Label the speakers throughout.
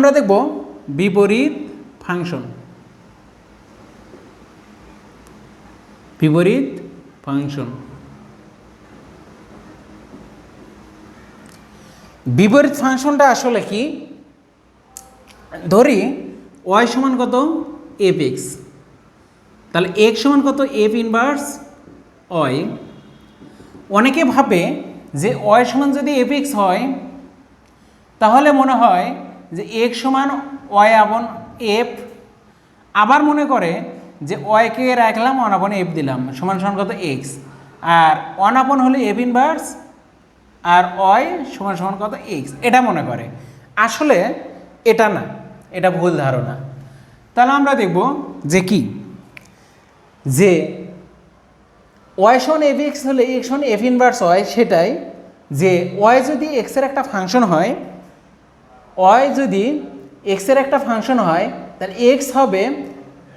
Speaker 1: আমরা দেখব বিপরীত ফাংশন। বিপরীত ফাংশন। বিপরীত ফাংশনটা আসলে কি? ধরি ওয়াই সমান কত? এফ এক্স তাহলে এক্স সমান কত? এফ ইনভার্স ওয়াই অনেকে ভাবে যে ওয়াই সমান যদি এফ এক্স হয়, তাহলে মনে হয় যে এক্স সমান ওয়াই আপন এফ আবার মনে করে যে ওয়াইকে রাখলাম ওয়ান আপন এফ দিলাম, সমান সমান কত এক্স আর ওয়ান আপন হলে এফ ইনভার্স আর ওয়াই সমান সমান কত এক্স এটা মনে করে। আসলে এটা না, এটা ভুল ধারণা। তাহলে আমরা দেখব যে কি? যে ওয়াই সমান এফ এক্স হলে এক্স সমান এফ ইনভার্স হয় সেটাই, যে ওয়াই যদি এক্সের একটা ফাংশন হয় ওয়াই যদি এক্সের একটা ফাংশন হয়, তাহলে এক্স হবে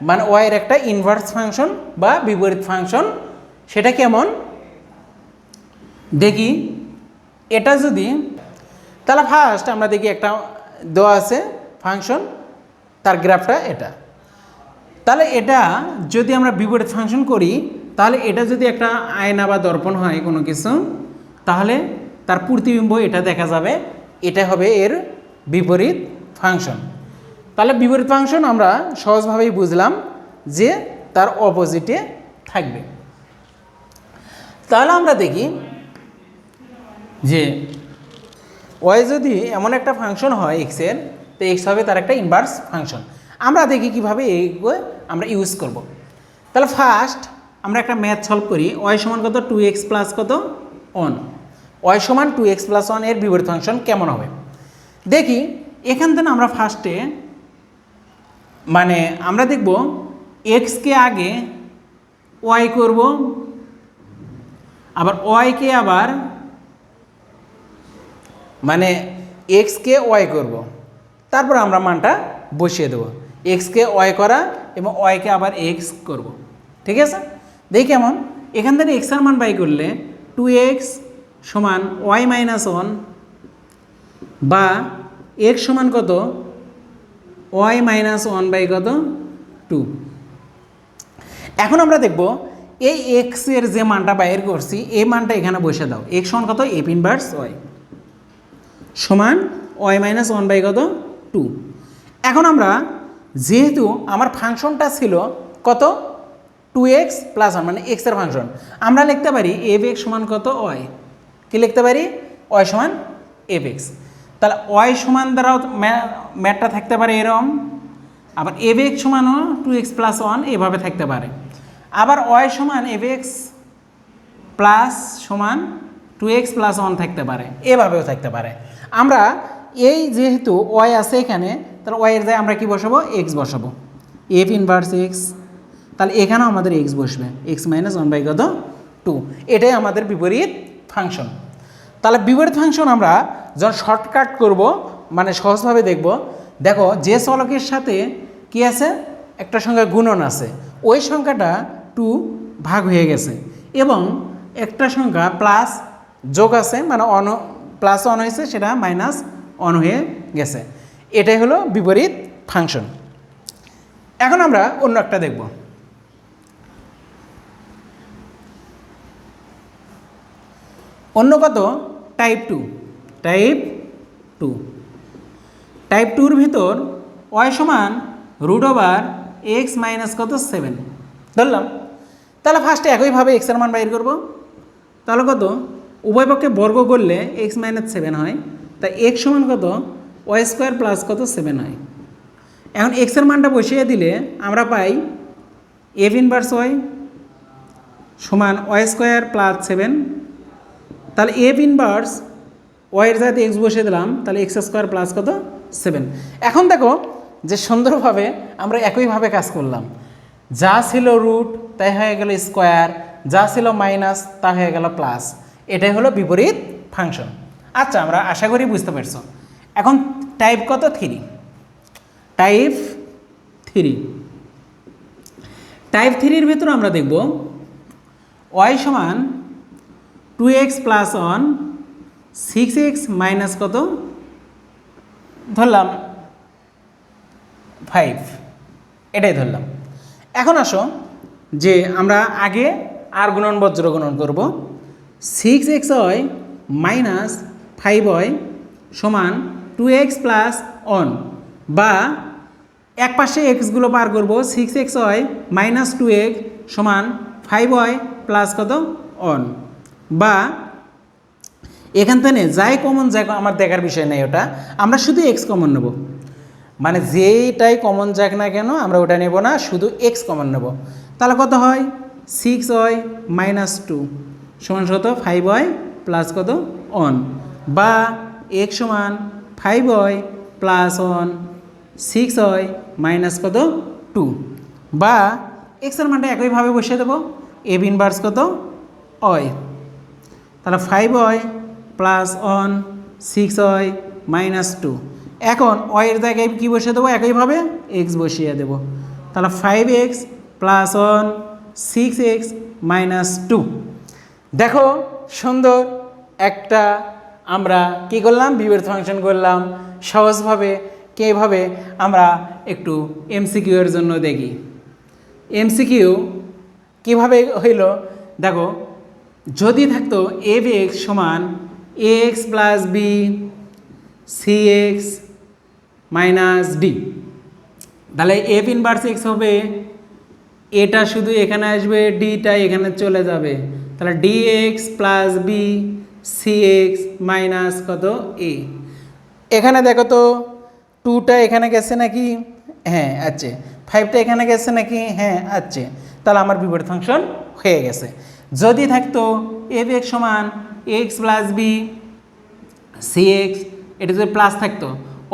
Speaker 1: মানে ওয়াইয়ের একটা ইনভার্স ফাংশন বা বিপরীত ফাংশন সেটা কেমন? দেখি। এটা যদি, তাহলে ফার্স্ট আমরা দেখি একটা দেওয়া আছে ফাংশন তার গ্রাফটা এটা। তাহলে এটা যদি আমরা বিপরীত ফাংশন করি, তাহলে এটা যদি একটা আয়না বা দর্পণ হয় কোনো কিছু, তাহলে তার প্রতিবিম্ব এটা দেখা যাবে, এটা হবে এর বিপরীত ফাংশন। তাহলে বিপরীত ফাংশন আমরা সহজভাবেই বুঝলাম যে তার অপোজিটে থাকবে। তাহলে আমরা দেখি যে ওয়াই যদি এমন একটা ফাংশন হয় এক্সের তো এক্স হবে তার একটা ইনভার্স ফাংশন। আমরা দেখি কীভাবে এইগুলো আমরা ইউজ করব। তাহলে ফার্স্ট আমরা একটা ম্যাথ সলভ করি ওয়াই সমান কত? টু এক্স প্লাস কত? অন ওয়াই সমান টু এক্স প্লাস ওয়ানের বিপরীত ফাংশন কেমন হবে? দেখি, এখান থেকে আমরা ফার্স্টে মানে আমরা দেখব এক্সকে আগে ওয়াই করব, আবার ওয়াইকে আবার মানে এক্সকে ওয়াই করব। তারপর আমরা মানটা বসিয়ে দেবো। এক্সকে ওয়াই করা এবং ওয়াইকে আবার এক্স করব। ঠিক আছে? দেখি কেমন? এখান থেকে এক্সের মান বাই করলে টু এক্স সমান ওয়াই মাইনাস ওয়ান বা এক্স সমান কত? ওয়াই মাইনাস ওয়ান বাই কত? টু এখন আমরা দেখব এই এক্সের যে মানটা বাইর করছি, এই মানটা এখানে বসে দাও। এক্স সমান কত? এফ ইনভার্স ওয়াই সমান ওয়াই মাইনাস ওয়ান বাই কত? টু এখন আমরা যেহেতু আমার ফাংশনটা ছিল কত? টু এক্স প্লাস ওয়ান মানে এক্সের ফাংশন। আমরা লিখতে পারি এফ এক্স সমান কত? ওয়াই কি লিখতে পারি? ওয়াই সমান এফ এক্স তাহলে ওয়াই সমান দ্বারাও ম্যাটটা থাকতে পারে এরম আবার এফ এক্স সমানও টু এক্স প্লাস ওয়ান এভাবে থাকতে পারে। আবার ওয়াই সমান এফ এক্স প্লাস সমান টু এক্স প্লাস ওয়ান থাকতে পারে, এভাবেও থাকতে পারে। আমরা এই যেহেতু ওয়াই আছে এখানে, তাহলে ওয়াইয়ের যায় আমরা কি বসাবো? এক্স বসাবো। এফ ইনভার্স এক্স তাহলে এখানেও আমাদের এক্স বসবে। এক্স মাইনাস ওয়ান বাই কত? টু এটাই আমাদের বিপরীত ফাংশন তাহলে বিপরীত ফাংশন আমরা যখন শর্টকাট করব মানে সহজভাবে দেখব, দেখো যে চলকের সাথে কি আছে? একটা সংখ্যা গুণন আছে। ওই সংখ্যাটা টু ভাগ হয়ে গেছে। এবং একটা সংখ্যা প্লাস যোগ আছে মানে অন প্লাস অন হয়েছে, সেটা মাইনাস অন হয়ে গেছে। এটাই হলো বিপরীত ফাংশন এখন আমরা অন্য একটা দেখব। অন্য কত? Type two type two. Type টুর ভিতর ওয়াই সমান রুট ওভার এক্স মাইনাস কত? সেভেন ধরলাম। তাহলে ফার্স্টে একইভাবে এক্সের মান বাইর করব। তাহলে কত? উভয় পক্ষে বর্গ করলে এক্স মাইনাস সেভেন হয়। তা এক্স সমান কত? ওয়াই স্কোয়ার প্লাস কত? সেভেন হয়। এখন এক্সের মানটা বসিয়ে দিলে আমরা পাই এফ ইনভার্স ওয়াই সমান ওয়াই স্কোয়ার প্লাস সেভেন তাহলে এফ ইনভার্স ওয়াইয়ের জায়গাতে এক্স বসিয়ে দিলাম, তাহলে এক্স স্কোয়ার প্লাস কত? সেভেন এখন দেখো যে সুন্দরভাবে আমরা একইভাবে কাজ করলাম। যা ছিল রুট তাই হয়ে গেল স্কোয়ার যা ছিল মাইনাস তা হয়ে গেল প্লাস এটাই হলো বিপরীত ফাংশন আচ্ছা আমরা আশা করি বুঝতে পারছ। এখন টাইপ কত? থ্রি টাইপ থ্রি টাইপ থ্রির ভেতর আমরা দেখব ওয়াই সমান two X plus one six X minus কত? ধরলাম ফাইভ এটাই ধরলাম। এখন আসো যে আমরা আগে আর গুণন বজ্র গুণন করব। সিক্স এক্স হয় মাইনাস ফাইভ হয় সমান টু এক্স প্লাস অন বা এক পাশে এক্সগুলো পার করব সিক্স এক্স হয় মাইনাস টু এক্স সমান ফাইভ হয় প্লাস কত? অন বা এখান থেকে যাই কমন যাই আমার দেখার বিষয় নেই ওটা। আমরা শুধু এক্স কমন নেব। মানে যেটাই কমন যাক না কেন, আমরা ওটা নেব না, শুধু এক্স কমন নেব। তাহলে কত হয়? সিক্স হয় মাইনাস টু সমান কত? ফাইভ হয় প্লাস কত? অন বা এক্স সমান ফাইভ হয় প্লাস অন সিক্স হয় মাইনাস কত? টু বা এক্সের মানটা একইভাবে বসিয়ে দেবো। এ ইনভার্স কত? অয় তাহলে ফাইভ হয় প্লাস অন সিক্স হয় মাইনাস টু। এখন অয়ের জায়গায় কী বসিয়ে দেবো? একইভাবে এক্স বসিয়ে দেবো। তাহলে five X plus on six X, minus two. দেখো, সুন্দর একটা আমরা কি করলাম? বিপরীত ফাংশন করলাম। সহজভাবে, কীভাবে আমরা একটু এমসিকিউ এর জন্য দেখি। এমসিকিউ কীভাবে হইল? দেখো, যদি থাকতো এফ এক্স সমান X plus B C X minus D তাহলে এফ ইনভার্স এক্স হবে, এটা শুধু এখানে আসবে ডিটা এখানে চলে যাবে। তাহলে D X plus B C X minus কত এ এখানে দেখো তো টুটা এখানে গেছে নাকি? হ্যাঁ আছে। ফাইভটা এখানে গেছে নাকি? হ্যাঁ আছে। তাহলে আমার বিপরীত ফাংশন হয়ে গেছে। যদি থাকতো এফ এক্স সমান X plus B, C X, এটা যদি প্লাস থাকতো,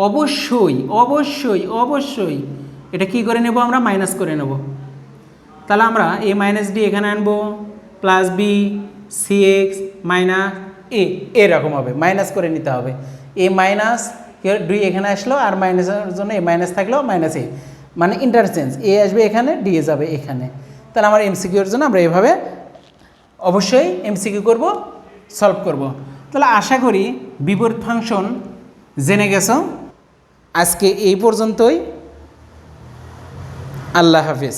Speaker 1: অবশ্যই অবশ্যই অবশ্যই এটা কি করে নেব আমরা? মাইনাস করে নেব। তাহলে আমরা এ মাইনাস ডি এখানে আনব, plus B, C X minus A, এরকম হবে, মাইনাস করে নিতে হবে। এ মাইনাস ডি এখানে আসলো, আর মাইনাসের জন্য এ মাইনাস থাকল, মাইনাস এ। মানে ইন্টারচেঞ্জ এ আসবে এখানে, ডি এ যাবে এখানে। তাহলে আমার এমসিকিউর জন্য আমরা এভাবে অবশ্যই এমসিকিউ করব সলভ করব। তাহলে আশা করি বিপরীত ফাংশন জেনে গেছো। আজকে এই পর্যন্তই। আল্লাহ হাফিজ।